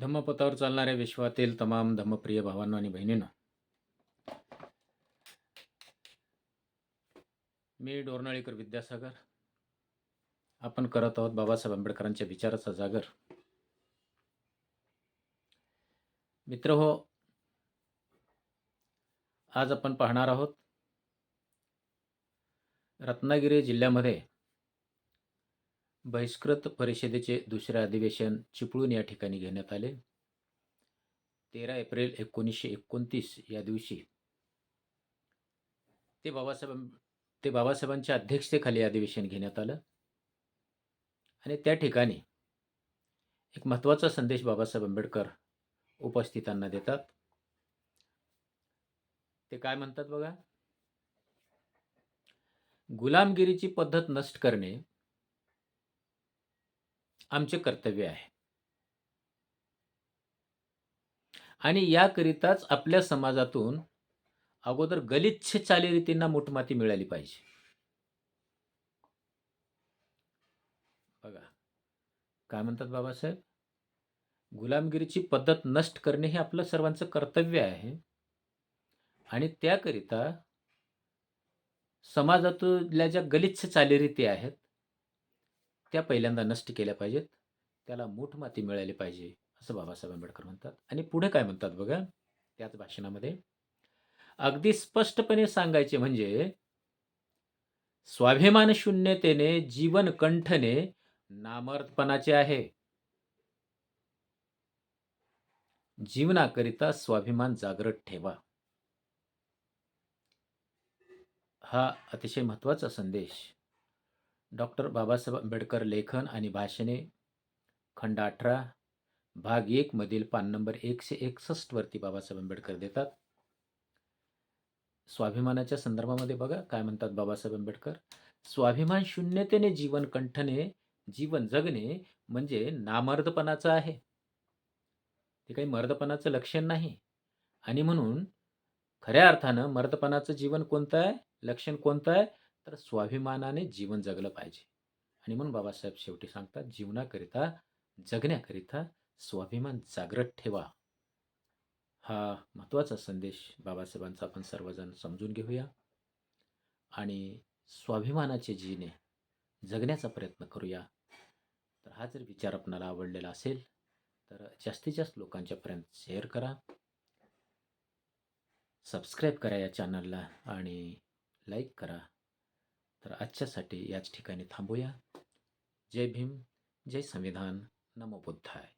धम्मपथावर चालणाऱ्या विश्वातील तमाम धम्मप्रिय भावांनो आणि बहिणींना मी डोरनाळीकर विद्यासागर. आपण करत आहोत बाबासाहेब आंबेडकरांच्या विचाराचा जागर. मित्र हो आज आपण पाहणार आहोत रत्नागिरी जिल्ह्यामध्ये बहिष्कृत परिषदेचे दुसरे अधिवेशन चिपळूण या ठिकाणी घेण्यात आले. तेरा एप्रिल एकोणीसशे एकोणतीस या दिवशी. ते बाबासाहेब ते बाबासाहेबांच्या अध्यक्षतेखाली अधिवेशन घेण्यात आलं. आणि त्या ठिकाणी एक महत्त्वाचा संदेश बाबासाहेब आंबेडकर उपस्थितांना देतात. ते काय म्हणतात बघा? गुलामगिरीची पद्धत नष्ट करणे आमचे कर्तव्य आहे. आणि याकरिताच आपल्या समाजातून अगोदर गलिच्छ चालीरीतींना मोठमाती मिळाली पाहिजे. बघा काय म्हणतात बाबासाहेब? गुलामगिरीची पद्धत नष्ट करणे हे आपलं सर्वांचं कर्तव्य आहे. आणि त्याकरिता समाजातल्या ज्या गलिच्छ चालीरीती आहेत त्या पहिल्यांदा नष्ट केल्या पाहिजेत. त्याला मूठ माती मिळाली पाहिजे असं बाबासाहेब आंबेडकर म्हणतात. आणि पुढे काय म्हणतात बघा? त्याच भाषणामध्ये अगदी स्पष्टपणे सांगायचे म्हणजे स्वाभिमान शून्यतेने जीवन कंठने नामर्थपणाचे आहे. जीवनाकरिता स्वाभिमान जागृत ठेवा. हा अतिशय महत्त्वाचा संदेश. डॉक्टर बाबासाहेब आंबेडकर लेखन आणि भाषणे खंड अठरा भाग एकमधील पान नंबर एकशे एकसष्टवरती बाबासाहेब आंबेडकर देतात. स्वाभिमानाच्या संदर्भामध्ये बघा काय म्हणतात बाबासाहेब आंबेडकर? स्वाभिमान शून्यतेने जीवन कंठने जीवन जगणे म्हणजे नामर्दपणाचं आहे. ते काही मर्दपणाचं लक्षण नाही. आणि म्हणून खऱ्या अर्थानं मर्दपणाचं जीवन कोणतं आहे? लक्षण कोणतं आहे? तर स्वाभिमानाने जीवन जगलं पाहिजे. आणि म्हणून बाबासाहेब शेवटी सांगतात जीवनाकरिता जगण्याकरिता स्वाभिमान जागृत ठेवा. हा महत्त्वाचा संदेश बाबासाहेबांचा आपण सर्वजण समजून घेऊया. आणि स्वाभिमानाचे जीने जगण्याचा प्रयत्न करूया. तर हा जर विचार आपणाला आवडलेला असेल तर जास्तीत जास्त लोकांच्यापर्यंत शेअर करा. सबस्क्राईब करा या चॅनलला आणि लाईक करा. तर आजच्यासाठी याच ठिकाणी थांबूया. जय भीम जय संविधान. नमो बुद्धाय.